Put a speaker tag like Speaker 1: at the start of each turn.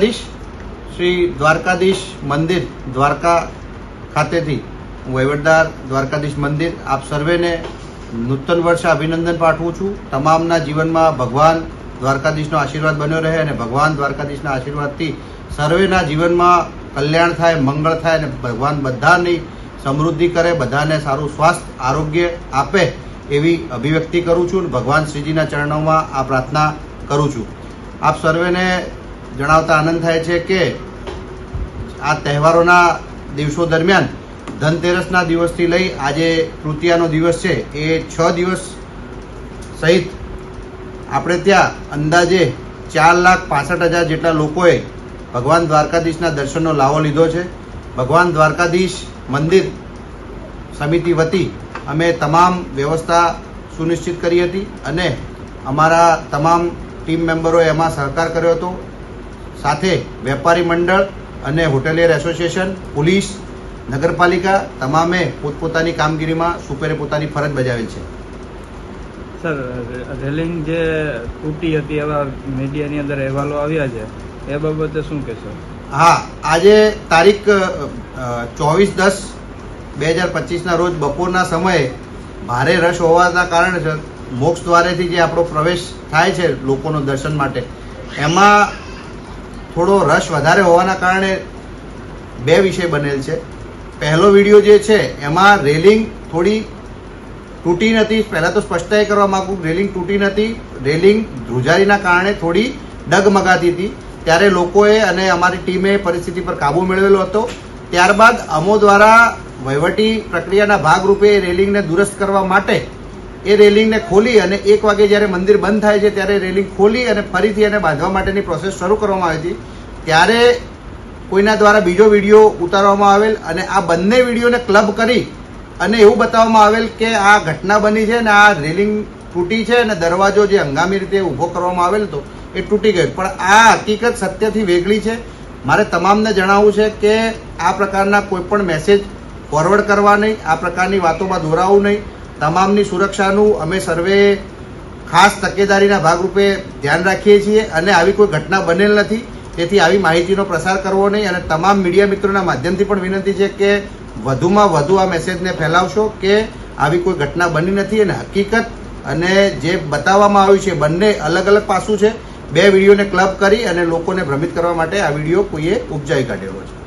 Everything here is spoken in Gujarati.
Speaker 1: દ્વારકાધીશ, શ્રી દ્વારકાધીશ મંદિર, દ્વારકા ખાતેથી. વહીવટદાર દ્વારકાધીશ મંદિર, આપ સર્વેને નૂતન વર્ષે અભિનંદન પાઠવું છું. તમામના જીવનમાં ભગવાન દ્વારકાધીશનો આશીર્વાદ બન્યો રહે અને ભગવાન દ્વારકાધીશના આશીર્વાદથી સર્વેના જીવનમાં કલ્યાણ થાય, મંગળ થાય અને ભગવાન બધાની સમૃદ્ધિ કરે, બધાને સારું સ્વાસ્થ્ય આરોગ્ય આપે એવી અભિવ્યક્તિ કરું છું ભગવાન શ્રીજીના ચરણોમાં આ પ્રાર્થના કરું છું. આપ સર્વેને જણાવતા આનંદ થાય છે કે આ તહેવારોના દિવસો દરમિયાન ધનતેરસના દિવસથી લઈ આજે તૃતીયાનો દિવસ છે, એ છ દિવસ સહિત આપણે ત્યાં અંદાજે ચાર લાખ પાસઠ હજાર જેટલા લોકોએ ભગવાન દ્વારકાધીશના દર્શનનો લાવો લીધો છે. ભગવાન દ્વારકાધીશ મંદિર સમિતિ વતી અમે તમામ વ્યવસ્થા સુનિશ્ચિત કરી હતી અને અમારા તમામ ટીમ મેમ્બરોએ એમાં સહકાર કર્યો હતો. સાથે વેપારી મંડળ અને હોટેલિયર એસોસિએશન પોલીસ નગરપાલિકા તમામે પોતપોતાની કામગીરીમાં સુપેરે પોતાની ફરજ બજાવેલ છે.
Speaker 2: સર રેલિંગ જે તૂટી હતી એવા મીડિયાની અંદર અહેવાલો આવ્યા છે એ બાબતે શું કહેશો?
Speaker 1: હા આજે તારીખ ચોવીસ દસ બે હજાર પચીસના રોજ બપોરના સમયે ભારે રશ હોવાના કારણે છે મોક્ષ દ્વારેથી જે આપણો પ્રવેશ થાય છે લોકોનો દર્શન માટે એમાં થોડો રશ વધારે હોવાના કારણે બે વિષય બનેલ છે. પહેલો વીડિયો જે છે, એમાં રેલિંગ થોડી તૂટી નથી. પહેલાં તો સ્પષ્ટતા કરવા માગું, રેલિંગ તૂટી નથી. રેલિંગ ધ્રુજારીના કારણે થોડી ડગમગાતી હતી. ત્યારે લોકોએ અને અમારી ટીમે પરિસ્થિતિ પર કાબૂ મેળવેલો હતો. ત્યારબાદ અમો દ્વારા વહીવટી પ્રક્રિયાના ભાગરૂપે રેલિંગને દુરસ્ત કરવા માટે એ રેલિંગને ખોલી અને એક વાગે જ્યારે મંદિર બંધ થાય છે ત્યારે રેલિંગ ખોલી અને ફરીથી એને બાંધવા માટેની પ્રોસેસ શરૂ કરવામાં આવી હતી. ત્યારે કોઈના દ્વારા બીજો વીડિયો ઉતારવામાં આવેલ અને આ બંને વિડીયોને ક્લબ કરી અને એવું બતાવવામાં આવેલ કે આ ઘટના બની છે અને આ રેલિંગ તૂટી છે અને દરવાજો જે હંગામી રીતે ઊભો કરવામાં આવેલ હતો એ તૂટી ગયો. પણ આ હકીકત સત્યથી વેગળી છે. મારે તમામને જણાવવું છે કે આ પ્રકારના કોઈપણ મેસેજ ફોરવર્ડ કરવા નહીં, આ પ્રકારની વાતોમાં દોરાવું નહીં. તમામની સુરક્ષાનું અમે સર્વે ખાસ તકેદારીના ભાગરૂપે ધ્યાન રાખીએ છીએ અને આવી કોઈ ઘટના બનેલ નથી. તેથી આવી માહિતીનો પ્રસાર કરવો નહીં અને તમામ મીડિયા મિત્રોના માધ્યમથી પણ વિનંતી છે કે વધુમાં વધુ આ મેસેજને ફેલાવશો કે આવી કોઈ ઘટના બની નથી અને હકીકત અને જે બતાવવામાં આવ્યું છે બંને અલગ અલગ પાસું છે. બે વિડીયોને ક્લબ કરી અને લોકોને ભ્રમિત કરવા માટે આ વીડિયો કોઈએ ઉપજાવી કાઢેલો છે.